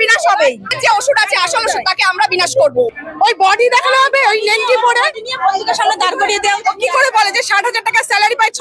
বিনাশ হবে। যে আছে আসল তাকে আমরা বিনাশ করব। ওই বডি দেখানো হবে ওই লেন্টি পরে। পত্রিকার সামনে দাঁড় করিয়ে দেও। কি করে বলে যে ষাট হাজার টাকা স্যালারি পায় ছ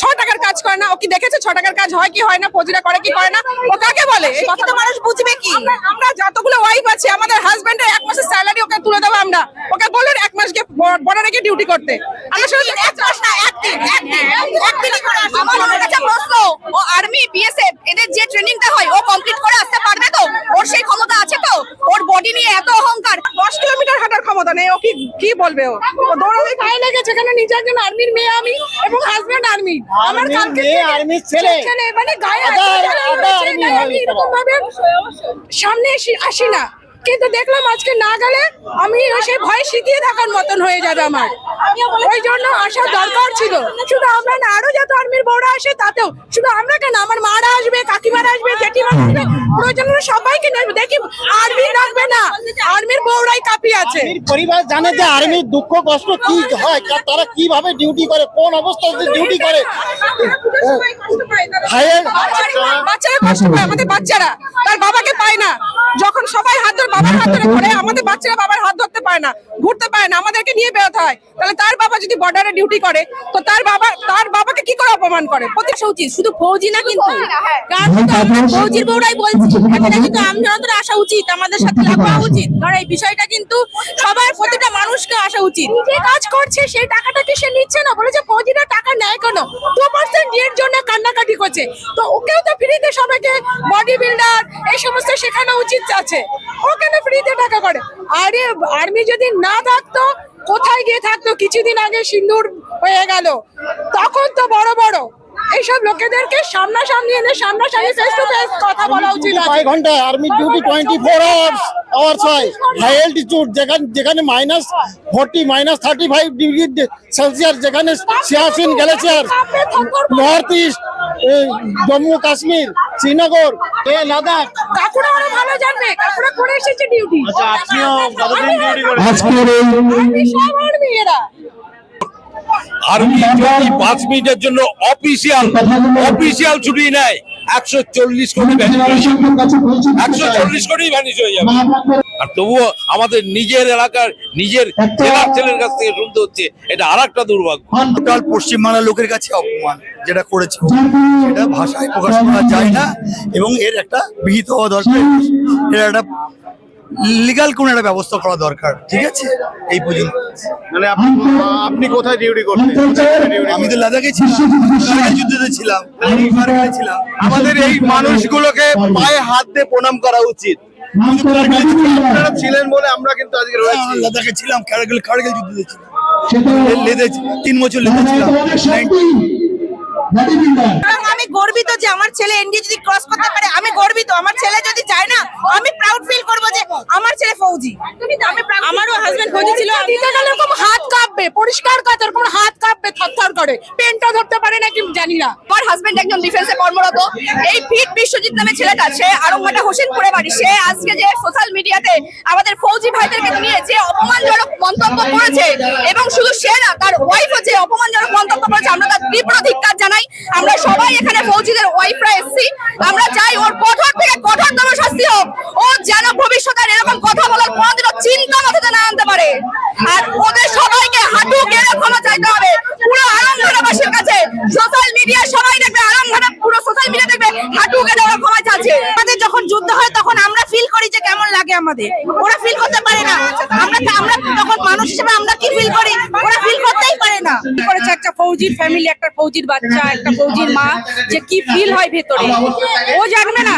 ছ টাকার কাজ করে না। ও কি দেখেছে ছ টাকার কাজ হয় কি হয় না ফৌজিরা করে কি করে না? ও কাকে বলে? শিক্ষিত মানুষ বুঝবে কি? আমরা- যতগুলো ওয়াইফ আছে আমাদের হাজবেন্ডের এক মাসের স্যালারি ওকে তুলে দেবো আমরা। ওকে বললেন এক মাসকে বর্ডারে গিয়ে ডিউটি করতে। আমরা এক মাস না একদিন একদিন একদিনই করে আসবে। আমার ওর কাছে প্রশ্ন ও আর্মি বিএসএফ এদের যে ট্রেনিংটা হয় ও কমপ্লিট করে আসতে পারবে তো ওর সেই ক্ষমতা আছে তো ওর বডি নিয়ে এত অহংকার দশ কিলোমিটার হাঁটার ক্ষমতা নেই ও কি বলবে ও? ও দৌড়াতে গায়ে লেগেছে এখানে নিজে একজন আর্মির মেয়ে আমি এবং হাজবেন্ড আর্মি আমার কালকে আর্মির ছেলে। মানে গায়ে এরকম ভাবে। সামনে এসে- আসি না কিন্তু দেখলাম আজকে না গেলে আমি সে ভয় শিখিয়ে থাকার মতন হয়ে যাবে আমার। ওই জন্য আসা দরকার ছিল। শুধু আমরা না আরও যত আর্মির বউরা আসে তাতেও। শুধু আমরা কেন? আমার মারা আসবে কাকিমারা আসবে জেঠিমারা আসবে প্রয়োজন হলে সবাইকে নেবে। দেখি আর্মি রাখবে না আর্মির বউরাই কাপি আছে। আর্মির পরিবার জানে যে আর্মির দুঃখ কষ্ট কি হয় তারা কীভাবে ডিউটি করে কোন অবস্থাতে ডিউটি করে। বাচ্চারা কষ্ট পায় আমাদের বাচ্চারা। তার বাবাকে পায় না। যখন সবাই হাত ধরে বাবার হাত ধরে ঘোরে আমাদের বাচ্চারা বাবার হাত ধরতে পায় না ঘুরতে পায় না আমাদেরকে নিয়ে বেরোতে হয়। তাহলে তার বাবা যদি বর্ডারে ডিউটি করে তো তার বাবা তার বাবাকে কি করে অপমান করে? প্রতি উচিত শুধু ফৌজি না কিন্তু। হ্যাঁ। কিন্তু আমরা ফৌজির বউরাই বলছি। এখানে কিন্তু আমজনতার আসা উচিত আমাদের সাথে লাগা উচিত। কারণ এই বিষয়টা কিন্তু সবার প্রতিটা মানুষকে আসা উচিত। যে কাজ করছে সেই টাকাটা কি সে নিচ্ছে না? বলেছে ফৌজিরা টাকা নেয় কেন? টু পার্সেন্ট এর জন্য কান্নাকাটি করছে। তো ওকেও তো ফ্রিতে সবাইকে বডি বিল্ডার সমস্ত শেখানো উচিত আছে। ও কেন ফ্রিতে টাকা করে? আরে আর্মি যদি না থাকতো কোথায় গিয়ে থাকতো? কিছুদিন আগে সিন্দুর হয়ে গেল। তখন তো বড় বড়। এইসব লোকেদেরকে সামনাসামনি এনে সামনাসামনি ফেস টু ফেস কথা বলা উচিত আছে। ছয় ঘণ্টা army duty twenty four hours hours হয় হাই অ্যালটিটিউড যেখানে যেখানে minus forty minus thirty five degree Celsius যেখানে Siachen glacier north east Jammu Kashmir Srinagar এ লাদাখ। কাকুরা আরও ভালো জানবে কাকুরা করে এসেছে ডিউটি আচ্ছা আপনিও কতদিন ডিউটি আজকের এই সব আর্মি এরা। আর্মি যদি পাঁচ মিনিটের জন্য অফিসিয়াল অফিসিয়াল ছুটি নেয়। একশো চল্লিশ কোটি ভ্যানিশ একশো চল্লিশ কোটি ভ্যানিশ হয়ে যাবে। আর তবুও আমাদের নিজের এলাকার নিজের জেলার ছেলের কাছ থেকে শুনতে হচ্ছে এটা আর একটা দুর্ভাগ্য টোটাল পশ্চিমবাংলার লোকের কাছে অপমান যেটা করেছে। এটা ভাষায় প্রকাশ করা যায় না এবং এর একটা বিহিত হওয়া দরকার। এর একটা লিগাল কোন একটা ব্যবস্থা করা দরকার। ঠিক আছে? এই পর্যন্ত। মানে আপনি আপনি কোথায় ডিউটি করতেন? duty আমি তো লাদাখে ছিলাম। যুদ্ধে ছিলাম। ছিলাম। আমাদের এই মানুষগুলোকে পায়ে হাত দিয়ে প্রণাম করা উচিত। ছিলেন বলে আমরা কিন্তু আজকে রয়েছি। লাদাখে ছিলাম কারগিল কারগিল যুদ্ধ ছিলাম লে- লেদে তিন বছর লেদে ছিলাম 90 এবং আমি গর্বিত যে আমার ছেলে এনডিএ যদি ক্রস করতে পারে আমি গর্বিত। আমার ছেলে যদি যায় না আমি প্রাউড ফিল করব যে আমার ছেলে ফৌজি। আমি আমারও হাজবেন্ড ফৌজি ছিল। দিতে গেলে এরকম হাত কাঁপবে পরিষ্কার কাজ এরকম হাত কাঁপবে থরথর করে। পেনটা ধরতে পারে নাকি জানি না। আমার হাজবেন্ড একজন ডিফেন্সে কর্মরত। এই ফিট বিশ্বজিৎ নামে ছেলেটা সে আরংঘাটা হোসেনপুরে বাড়ি। সে আজকে যে সোশ্যাল মিডিয়াতে আমাদের ফৌজি ভাইদেরকে নিয়ে যে অপমানজনক মন্তব্য করেছে এবং শুধু সে না তার ওয়াইফও যে অপমানজনক মন্তব্য করেছে আমরা তার তীব্র ধিক্কার জানাই। আমরা সবাই এখানে ফৌজিদের ওয়াইফরা এসেছি। আমরা চাই ওর কঠোর থেকে কঠোরতম শাস্তি হোক। ও যেন ভবিষ্যতে এরকম কথা বলার কোনোদিনও চিন্তা মাথাতে না আনতে পারে। আর ওদের সবাইকে হাঁটু গেড়ে ক্ষমা চাইতে হবে। পুরো আরামঘাটাবাসীর কাছে সোশ্যাল মিডিয়া সবাই দেখবে আরামঘাটা পুরো সোশ্যাল মিডিয়া দেখবে, হাঁটু গেড়ে ওরা ক্ষমা চাচ্ছে। আমাদের যখন যুদ্ধ হয়, তখন আমরা ফিল করি যে কেমন লাগে আমাদের। ওরা ফিল করতে পারে না। আমরা আমরা তখন মানুষ হিসেবে আমরা কি ফিল করি? ওরা ফিল না কি করেছে একটা ফৌজির ফ্যামিলি একটা ফৌজির বাচ্চা, একটা ফৌজির মা, যে কি ফিল হয় ভেতরে? ও জানবে না।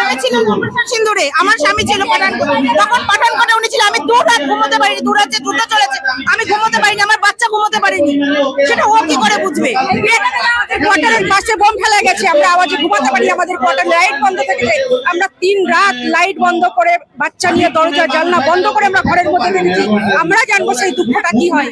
আমি ছিলাম সিন্দুরে। আমার স্বামী ছিল পাঠানকোটে তখন পাঠানকোটে উনি ছিল, আমি দু রাত ঘুমোতে পারিনি দু রাত যে যুদ্ধ চলেছে, আমি ঘুমোতে পারিনি, আমার বাচ্চা ঘুমোতে পারিনি। সেটা ও কি করে বুঝবে? কোয়ার্টারের পাশে বোম ফেলা গেছে, আমরা আওয়াজে ঘুমাতে পারি আমাদের কোয়ার্টার লাইট বন্ধ থেকেছে আমরা তিন রাত লাইট বন্ধ করে বাচ্চা নিয়ে দরজা, জানলা বন্ধ করে আমরা ঘরের মধ্যে রেখেছি আমরা জানব সেই দুঃখটা কি হয়।